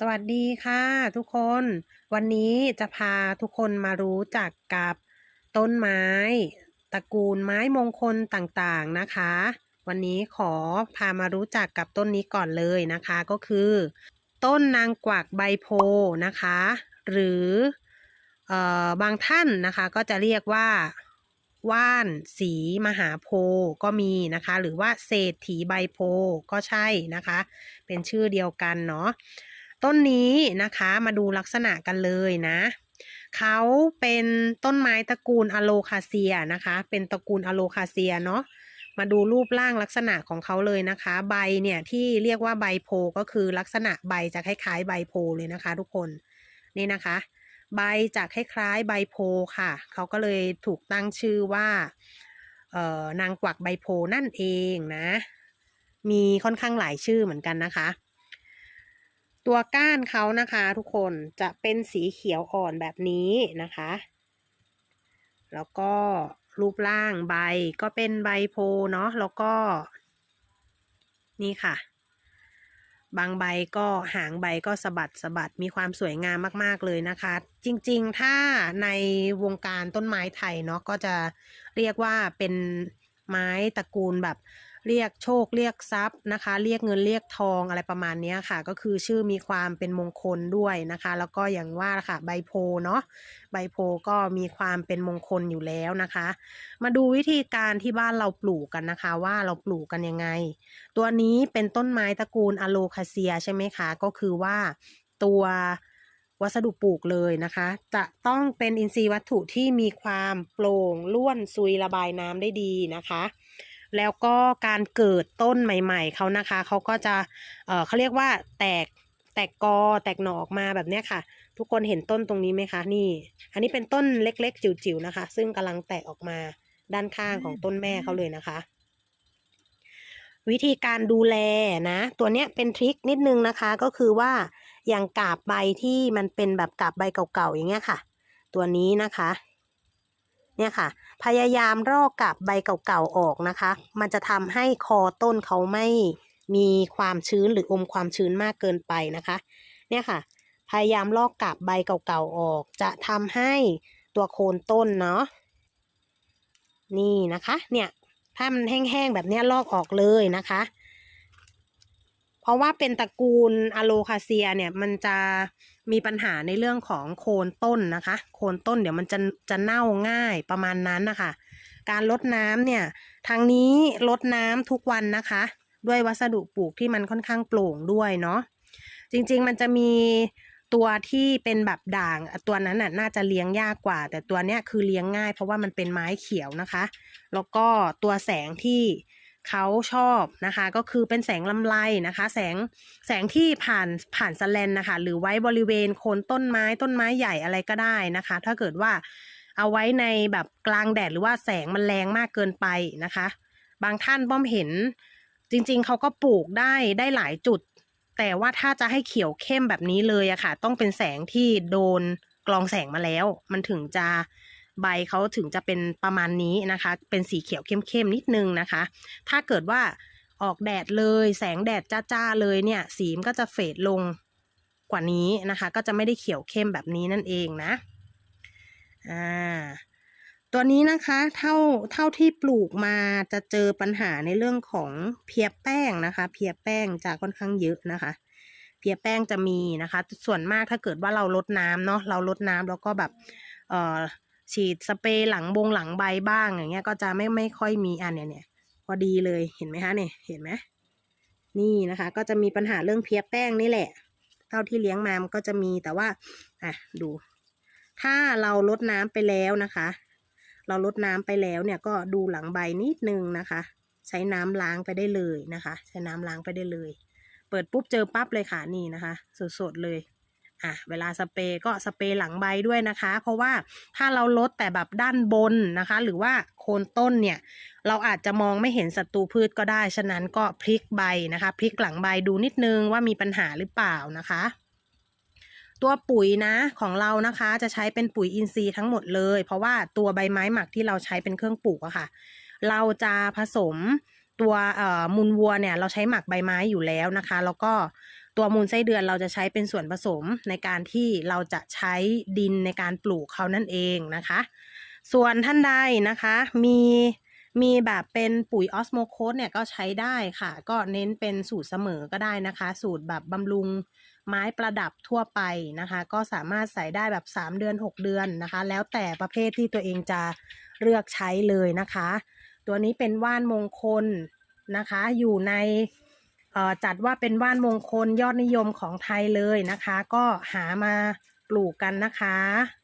สวัสดีค่ะทุกคน วันนี้จะพาทุกคนมารู้จักกับต้นไม้ ตระกูลไม้มงคลต่างๆนะคะ วันนี้ขอพามารู้จักกับต้นนี้ก่อนเลยนะคะก็คือ ต้นนางกวักใบโพนะคะ หรือเอ่อบางท่านนะคะก็จะเรียกว่าว่านสีมหาโพก็มีนะคะ หรือว่าเศรษฐีใบโพก็ใช่นะคะ เป็นชื่อเดียวกันเนาะ ต้นนี้นะคะมาดูลักษณะกันเลยนะเขาเป็นต้นไม้ตระกูลอะโลคาเซียนะคะ เป็นตระกูลอะโลคาเซียเนาะมาดูรูปร่างลักษณะของเขาเลยนะคะ ใบเนี่ยที่เรียกว่าใบโพก็คือลักษณะใบจะคล้ายๆ ใบโพเลยนะคะ ทุกคนนี่นะคะ ใบจะคล้ายๆใบโพค่ะเขาก็เลยถูกตั้งชื่อว่าเอ่อนางกวักใบโพนั่นเองนะ มีค่อนข้างหลายชื่อเหมือนกันนะคะ ตัวก้านเขานะคะทุกคนจะเป็นสีเขียวอ่อนแบบนี้นะคะ แล้วก็รูปร่างใบก็เป็นใบโพเนาะแล้วก็นี่ค่ะ บางใบก็หางใบก็สะบัดสะบัดมีความสวยงามมากๆเลยนะคะ จริงๆ ถ้าในวงการต้นไม้ไทยเนาะก็จะเรียกว่าเป็นไม้ตระกูลแบบ เรียกโชคเรียกทรัพย์นะคะ เรียกเงินเรียกทองอะไรประมาณนี้ค่ะ ก็คือชื่อมีความเป็นมงคลด้วยนะคะ แล้วก็อย่างว่าค่ะใบโพเนาะใบโพก็มีความเป็นมงคลอยู่แล้วนะคะ มาดูวิธีการที่บ้านเราปลูกกันนะคะ ว่าเราปลูกกันยังไง ตัวนี้เป็นต้นไม้ตระกูลอะโลคาเซียใช่ไหมคะ ก็คือว่าตัววัสดุปลูกเลยนะคะ จะต้องเป็นอินทรีย์วัตถุที่มีความโปร่งล้วนซุยระบายน้ำได้ดีนะคะ แล้วก็การเกิดต้นใหม่ ๆเขานะคะเขาก็จะเอ่อเขาเรียกว่าแตกแตกกอแตกหน่อออกมาแบบเนี้ยค่ะ ทุกคนเห็นต้นตรงนี้ไหมคะนี่ อันนี้เป็นต้นเล็กๆ จิ๋วๆนะคะ ซึ่งกำลังแตกออกมาด้านข้างของต้นแม่เขาเลยนะคะ วิธีการดูแลนะ ตัวเนี้ยเป็นทริคนิดนึงนะคะ ก็คือว่าอย่างกาบใบที่มันเป็นแบบกาบใบเก่าๆอย่างเงี้ยค่ะ ตัวนี้นะคะ เนี่ยค่ะ พยายามรอกกาบใบเก่าๆออกนะคะ มันจะทำให้คอต้นเขาไม่มีความชื้นหรืออมความชื้นมากเกินไปนะคะ เนี่ยค่ะ พยายามลอกกาบใบเก่าๆออก จะทำให้ตัวโคนต้นเนาะนี่นะคะ เนี่ยถ้ามันแห้งๆแบบนี้ลอกออกเลยนะคะ เพราะว่าเป็นตระกูลอะโลคาเซียเนี่ยมันจะมีปัญหาในเรื่องของโคนต้นนะคะ โคนต้นเดี๋ยวมันจะจะเน่าง่ายประมาณนั้นนะคะการลดน้ำเนี่ยทางนี้ลดน้ำทุกวันนะคะ ด้วยวัสดุปลูกที่มันค่อนข้างโปร่งด้วยเนาะจริงๆมันจะมีตัวที่เป็นแบบด่างตัวนั้นน่ะน่าจะเลี้ยงยากกว่า แต่ตัวเนี้ยคือเลี้ยงง่าย เพราะว่ามันเป็นไม้เขียวนะคะ แล้วก็ตัวแสงที่ เขาชอบนะคะ ก็คือเป็นแสงลำไรนะคะ แสงแสงที่ผ่านผ่านสแลนนะคะ หรือไว้บริเวณโคนต้นไม้ต้นไม้ใหญ่อะไรก็ได้นะคะ ถ้าเกิดว่าเอาไว้ในแบบกลางแดดหรือว่าแสงมันแรงมากเกินไปนะคะ บางท่านป้อมเห็นจริงๆเขาก็ปลูกได้ได้หลายจุด แต่ว่าถ้าจะให้เขียวเข้มแบบนี้เลยอะค่ะ ต้องเป็นแสงที่โดนกรองแสงมาแล้ว มันถึงจะ ใบเขาถึงจะเป็นประมาณนี้นะคะ เป็นสีเขียวเข้มๆนิดนึงนะคะ ถ้าเกิดว่าออกแดดเลยแสงแดดจ้าๆเลยเนี่ย สีมนก็จะเฟดลงกว่านี้นะคะ ก็จะไม่ได้เขียวเข้มแบบนี้นั่นเองนะอ่าตัวนี้นะคะเท่าเท่าที่ปลูกมาจะเจอปัญหาในเรื่องของเพียแป้งนะคะ เพียแป้งจะค่อนข้างเยอะนะคะ เพียแป้งจะมีนะคะ ส่วนมากถ้าเกิดว่าเราลดน้ำเนาะเราลดน้ำแล้วก็แบบเอ่อ ฉีดสเปรย์หลังบงหลังใบบ้างอย่างเงี้ยก็จะไม่ไม่ค่อยมีอันเนี้ยเนี่ยพอดีเลยเห็นไหมคะเนี่ยเห็นไหมนี่นะคะ ก็จะมีปัญหาเรื่องเพลียแป้งนี่แหละ เท่าที่เลี้ยงมามันก็จะมีแต่ว่าอะดู ถ้าเราลดน้ำไปแล้วนะคะ เราลดน้ำไปแล้วเนี่ยก็ดูหลังใบนิดนึงนะคะ ใช้น้ำล้างไปได้เลยนะคะ ใช้น้ำล้างไปได้เลย เปิดปุ๊บเจอปั๊บเลยค่ะนี่นะคะ สดๆเลย อะเวลาสเปรย์ก็สเปรย์หลังใบด้วยนะคะ เพราะว่าถ้าเราลดแต่แบบด้านบนนะคะ หรือว่าโคนต้นเนี่ย เราอาจจะมองไม่เห็นศัตรูพืชก็ได้ ฉะนั้นก็พลิกใบนะคะพลิกหลังใบดูนิดนึงว่ามีปัญหาหรือเปล่านะคะตัวปุ๋ยนะของเรานะคะจะใช้เป็นปุ๋ยอินทรีย์ทั้งหมดเลย เพราะว่าตัวใบไม้หมักที่เราใช้เป็นเครื่องปลูกอะค่ะ เราจะผสมตัวเอ่อมูลวัวเนี่ยเราใช้หมักใบไม้อยู่แล้วนะคะ แล้วก็ ตัวมูลไส้เดือนเราจะใช้เป็นส่วนผสมในการที่เราจะใช้ดินในการปลูกเขานั่นเองนะคะ ส่วนท่านใดนะคะมีมีแบบเป็นปุ๋ยออสโมโคสเนี่ยก็ใช้ได้ค่ะ ก็เน้นเป็นสูตรเสมอก็ได้นะคะ สูตรแบบบำรุงไม้ประดับทั่วไปนะคะ ก็สามารถใส่ได้แบบ 3 เดือน 6 เดือนนะคะ แล้วแต่ประเภทที่ตัวเองจะเลือกใช้เลยนะคะ ตัวนี้เป็นว่านมงคลนะคะ อยู่ใน จัดว่าเป็นว่านมงคลยอดนิยมของไทยเลยนะคะ ก็หามาปลูกกันนะคะ